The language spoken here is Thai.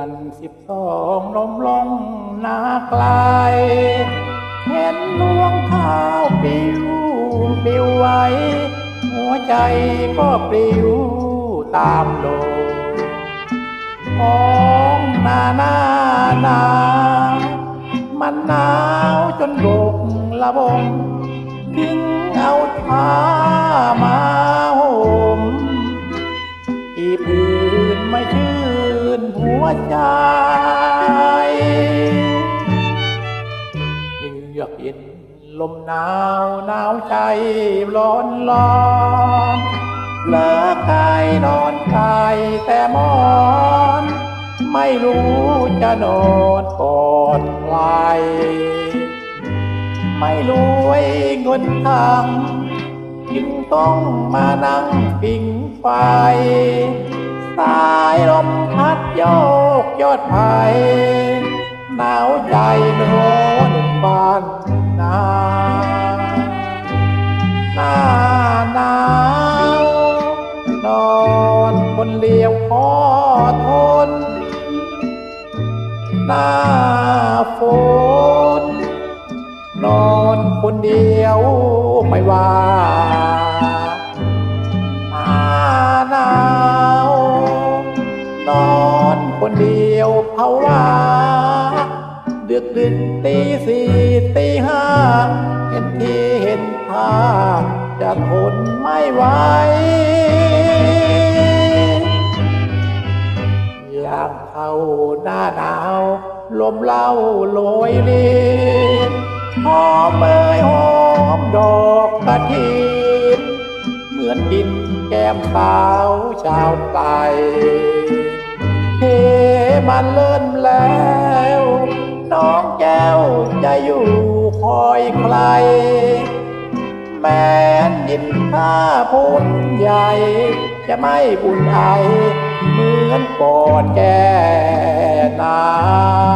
อนสิบสองลมลงนาไกล เห็นลวงข้าวปิวปิวไว้ หัวใจก็ปลิวตามลมของนาหน้าหนามันหนาวจนบกละบงถึงเอาผ้ามาห่มอีพื้นไม่ชื่ นหัวใจเยือกเย็นลมหนาวหนาวใจร้อนร้อนเลิกกายนอนกายแต่มอน ไม่รู้จะนอนกอดใครไม่รวยเงินทางจึงต้องมานั่งปิงไฟ อดไผ่หนาวใจเมื่อหนุ่มบ้านนาหน้าหนาวนอนคนเลียวขอทน หน้าฝนนอนคนเดียวไม่ว่า ดึกดึกตีสี่ตีห้าเห็นทีเห็นทาจะทนไม่ไหวอยากเข้าหน้าหนาว ลมเล่าโรยลินหอมเมยหอมดอกกระถินเหมือนกินแก้มสาวชาวไตเฮมันเลิ่นแล้ว จะอยู่คอยใคร แม้นยินข้าพุนใหญ่ จะไม่บุญไอเหมือนก่อนแก่นา